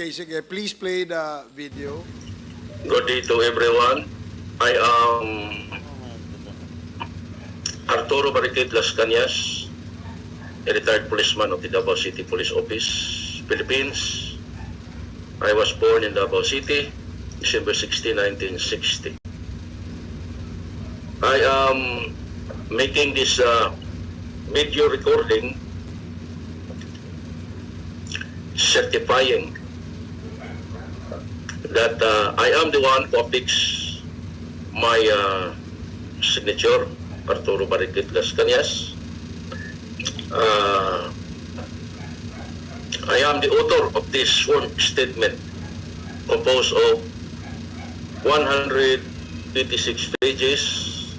Okay, sige. Please play the video. Good day to everyone. I am Arturo Barriquet Las Cañas, a retired policeman of the Davao City Police Office, Philippines. I was born in Davao City, December 16, 1960. I am making this uh, video recording certifying that uh, I am the one who affixed my uh, signature, Arturo Barriquit Las Cañas. Uh, I am the author of this sworn statement composed of 186 pages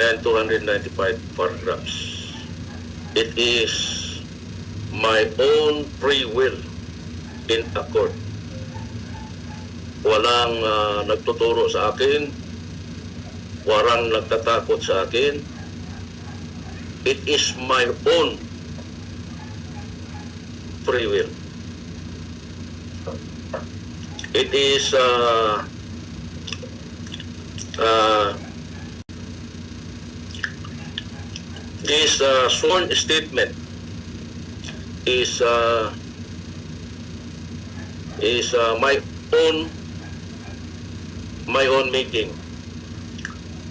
and 295 paragraphs. It is my own free will in accord walang ah, nagtuturo sa akin, walang nagtatakot sa akin. It is my own free will. It is uh, uh, this uh, sworn statement is uh, is uh, my own my own making,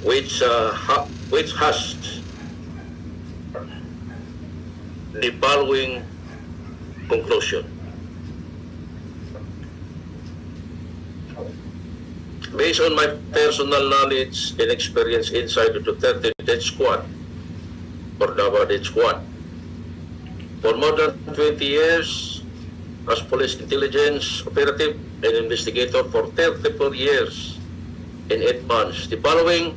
which uh, ha- which has the following conclusion. Based on my personal knowledge and experience inside the Duterte Death Squad, or Davao Death Squad, for more than 20 years, as police intelligence operative and investigator for 34 years in 8 months. The following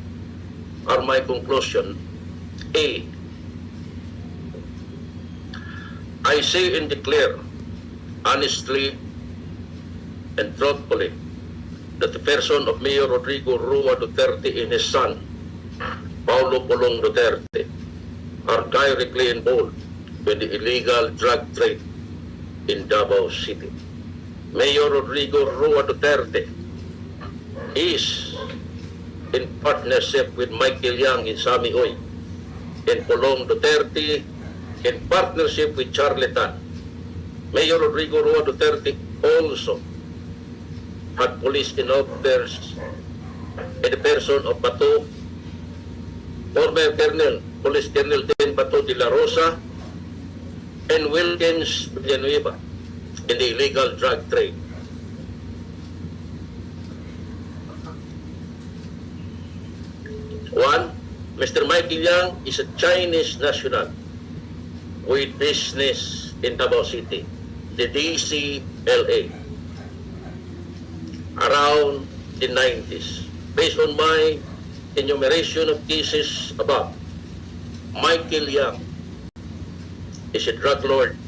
are my conclusion. A. I say and declare honestly and truthfully that the person of Mayor Rodrigo Rua Duterte and his son, Paulo Polong Duterte, are directly involved with the illegal drug trade in Davao City. Mayor Rodrigo Rua Duterte is in partnership with Michael Yang in Sami Oy and Polong Duterte in partnership with Charlie Tan. Mayor Rodrigo Rua Duterte also had police officers in the person of Bato, former Colonel, Police Colonel Den Bato de la Rosa, and Wilkins Villanueva in the illegal drug trade. One, Mr. Michael Yang is a Chinese national with business in Davao City, the DCLA, around the 90s. Based on my enumeration of cases above, Michael Yang is a drug lord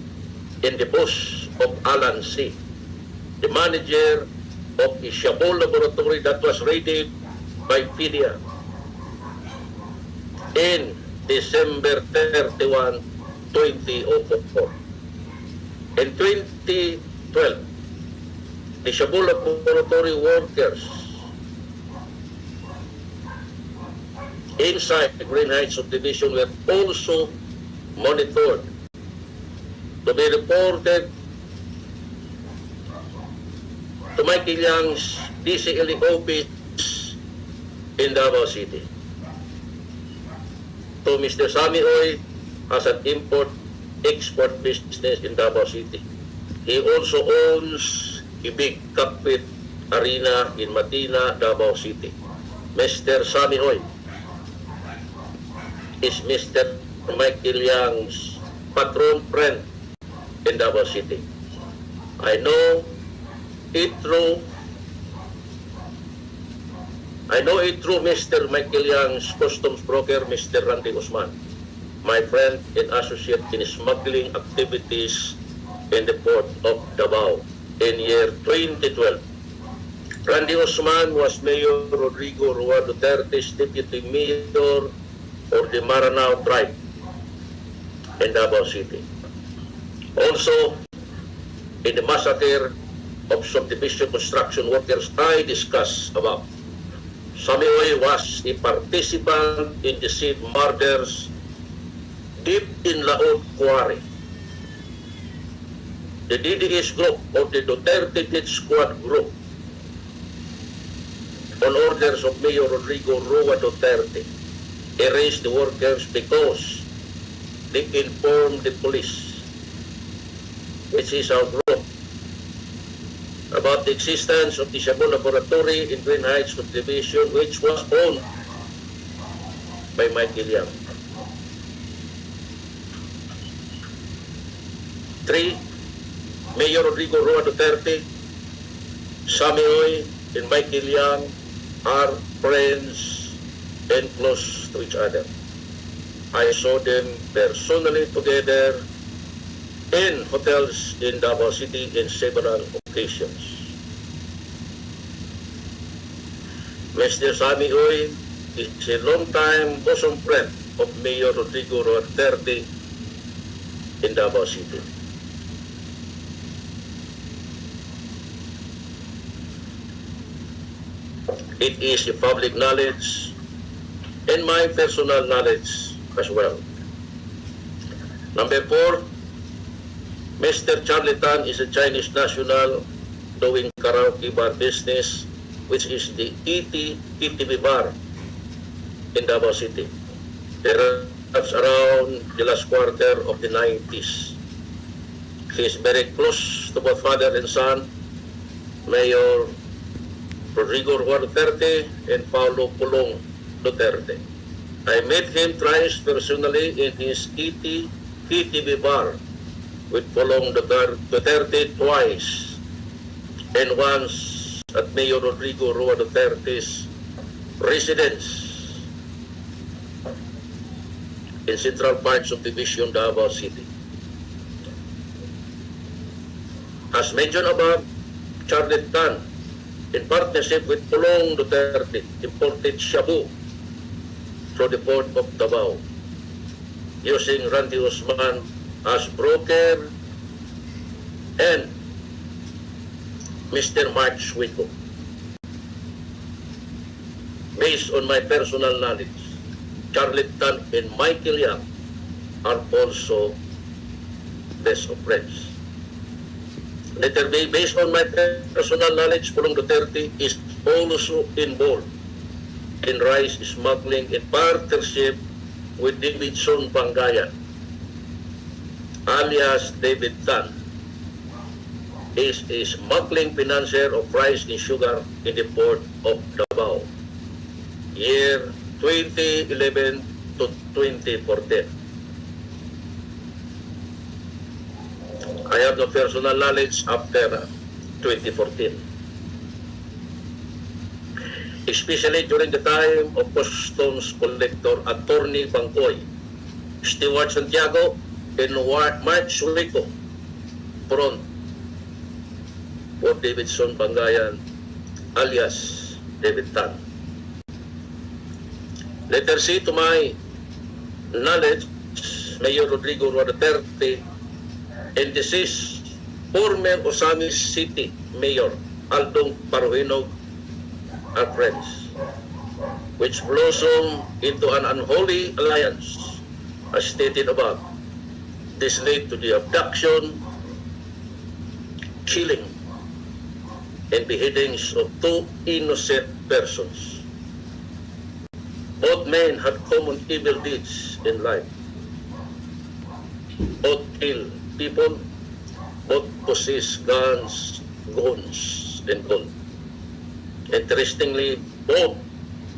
in the boss of Alan C., the manager of the Shabol laboratory that was raided by PDA in December 31, 2004. In 2012, the Shabol laboratory workers inside the Green Heights subdivision were also monitored to be reported to Michael Yang's DCLE office in Davao City. To Mr. Sami Oy has an import-export business in Davao City. He also owns a big cockpit arena in Matina, Davao City. Mr. Sami Oy is Mr. Michael Yang's patron friend in Davao City. I know it through I know it through Mr. Michael Young's customs broker, Mr. Randy Usman, my friend and associate in smuggling activities in the port of Davao in year 2012. Randy Usman was Mayor Rodrigo Rua Duterte's deputy mayor for the Maranao tribe in Davao City. Also, in the massacre of subdivision construction workers I discussed above. Samioy was a participant in the said murders deep in Laod Quarry. The DDS group of the Duterte Death Squad group on orders of Mayor Rodrigo Rua Duterte erased the workers because they informed the police, which is our about the existence of the Shabu Laboratory in Green Heights Subdivision, which was owned by Michael Young. Three, Mayor Rodrigo Rua Duterte, Sammy Oy, and Michael Young are friends and close to each other. I saw them personally together in hotels in Davao City in several occasions. Mr. Sammy Uy is a long-time bosom friend of Mayor Rodrigo Duterte in Davao City. It is a public knowledge and my personal knowledge as well. Number four, Mr. Charlie Tan is a Chinese national doing karaoke bar business, which is the ET ETV bar in Davao City. Perhaps around the last quarter of the 90s. He is very close to both father and son, Mayor Rodrigo Duterte and Paulo Pulong Duterte. I met him thrice personally in his ET ETV bar with Pulong Duterte twice and once at Mayor Rodrigo Rua Duterte's residence in Central Park Subdivision, Davao City. As mentioned above, Charlie Tan, in partnership with Pulong Duterte, imported Shabu through the port of Davao, using Randy Usman as broker and Mr. Mark Swico. Based on my personal knowledge, Charlie Tan and Michael Young are also best of friends. Letter B, based on my personal knowledge, Pulong Duterte is also involved in rice smuggling in partnership with Davidson Bangayan, alias David Tan, is a smuggling financier of rice and sugar in the port of Davao, year 2011 to 2014. I have no personal knowledge after 2014. Especially during the time of customs collector Attorney Bangkoy, Stewart Santiago, and Mark Sulico, front for Davidson Bangayan alias David Tan. Letter C to my knowledge, Mayor Rodrigo Duterte and deceased former Osamis City Mayor Aldong Paruhinog are friends, which blossomed into an unholy alliance, as stated above. This led to the abduction, killing, and beheadings of two innocent persons. Both men had common evil deeds in life. Both killed people, both possess guns, guns, and gold. Interestingly, both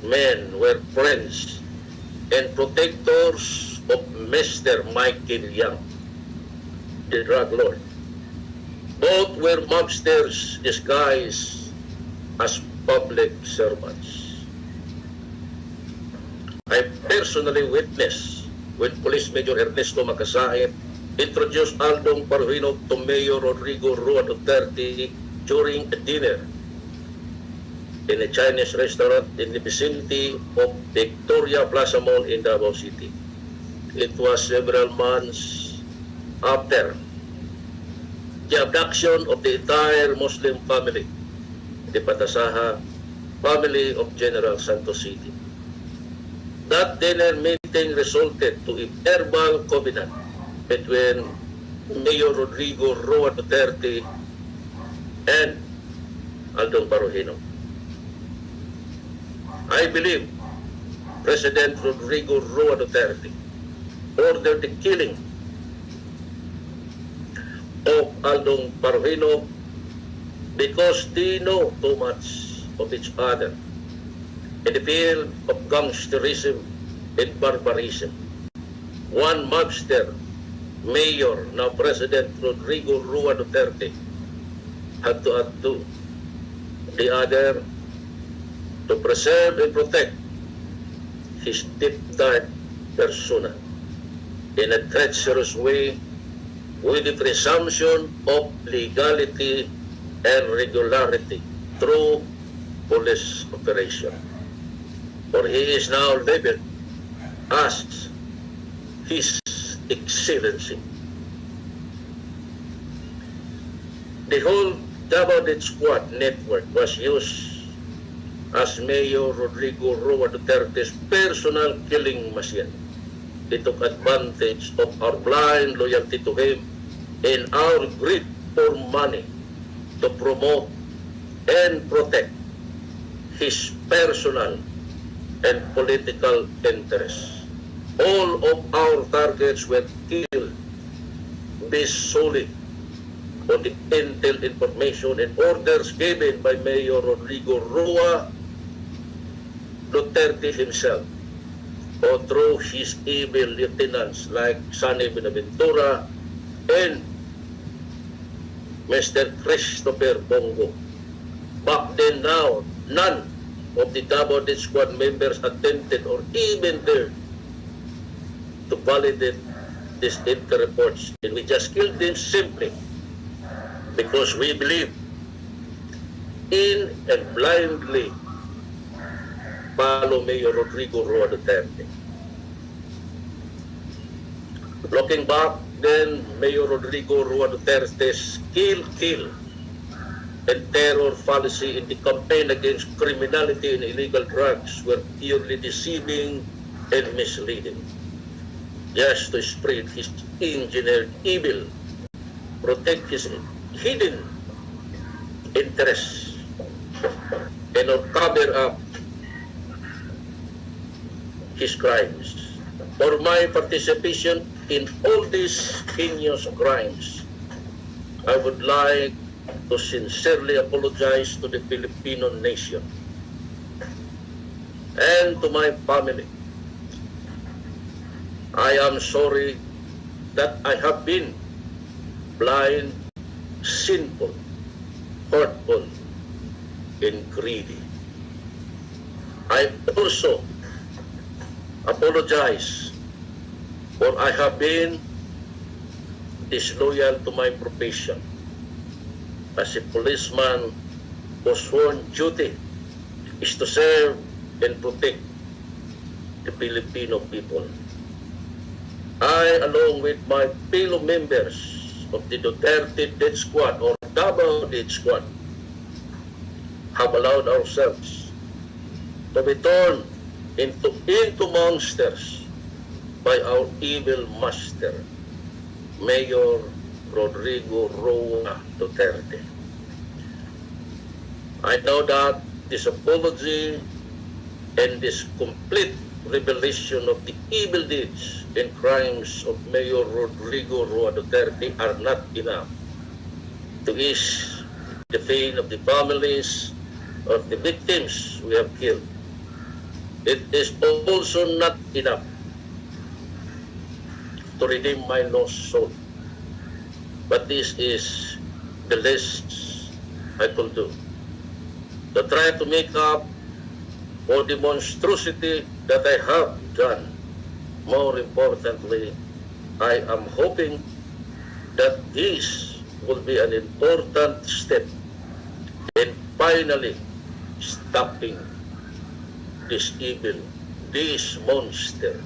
men were friends and protectors of Mr. Michael Young, the drug lord. Both were mobsters disguised as public servants. I personally witnessed when Police Major Ernesto Macasae introduced Aldong Paruhino to Mayor Rodrigo Rua Duterte during a dinner in a Chinese restaurant in the vicinity of Victoria Plaza Mall in Davao City. It was several months after the abduction of the entire Muslim family, the Patasaha family of General Santos City. That dinner meeting resulted to a verbal covenant between Mayor Rodrigo Roa Duterte and Aldong Barohino. I believe President Rodrigo Roa Duterte ordered the killing of Aldong Barohino because they know too much of each other in the field of gangsterism and barbarism. One mobster, Mayor, now President Rodrigo Rua Duterte, had to outdo the other to preserve and protect his deep-dyed persona in a treacherous way with the presumption of legality and regularity through police operation. For he is now labeled as His Excellency. The whole Double Squad network was used as Mayor Rodrigo Roa Duterte's personal killing machine. They took advantage of our blind loyalty to him and our greed for money to promote and protect his personal and political interests. All of our targets were killed based solely on the intel information and orders given by Mayor Rodrigo Roa Duterte himself or through his evil lieutenants like Sonny Benaventura and Mr. Christopher Bongo. Back then now, none of the Davao Squad members attempted or even dared to validate these intel reports. And we just killed them simply because we believe in and blindly Mayor Rodrigo Roa Duterte. Looking back, then Mayor Rodrigo Roa Duterte's kill, kill, and terror policy in the campaign against criminality and illegal drugs were purely deceiving and misleading. Just to spread his engineered evil, protect his hidden interests, and cover up his crimes. For my participation in all these heinous crimes, I would like to sincerely apologize to the Filipino nation and to my family. I am sorry that I have been blind, sinful, hurtful, and greedy. I also apologize for I have been disloyal to my profession as a policeman whose sworn duty is to serve and protect the Filipino people. I, along with my fellow members of the Duterte Death Squad or Davao Death Squad, have allowed ourselves to be torn into, into monsters by our evil master, Mayor Rodrigo Roa Duterte. I know that this apology and this complete revelation of the evil deeds and crimes of Mayor Rodrigo Roa Duterte are not enough to ease the pain of the families of the victims we have killed. It is also not enough to redeem my lost soul. But this is the least I could do. To try to make up for the monstrosity that I have done. More importantly, I am hoping that this will be an important step in finally stopping this evil, this monster,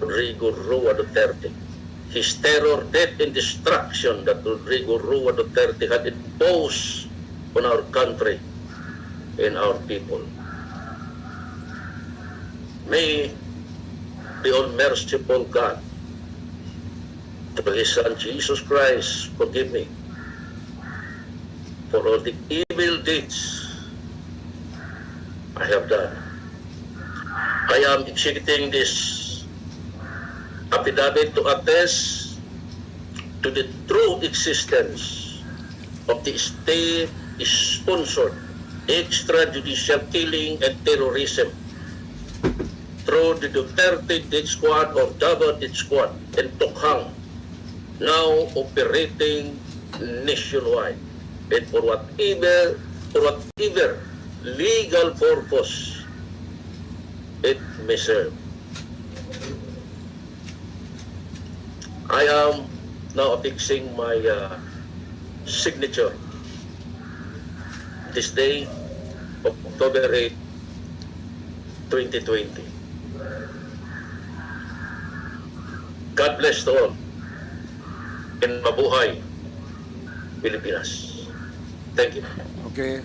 Rodrigo Rua Duterte. his terror, death, and destruction that Rodrigo Rua Duterte had imposed on our country and our people. May the all merciful God, through His Son Jesus Christ, forgive me for all the evil deeds I have done. I am executing this affidavit to attest to the true existence of the state-sponsored extrajudicial killing and terrorism through the Duterte Death Squad or Davao Death Squad and Tokhang, now operating nationwide. And for whatever, for whatever legal purpose it may serve. I am now affixing my uh, signature this day, October 8, 2020. God bless to all and mabuhay Pilipinas. Thank you. Okay.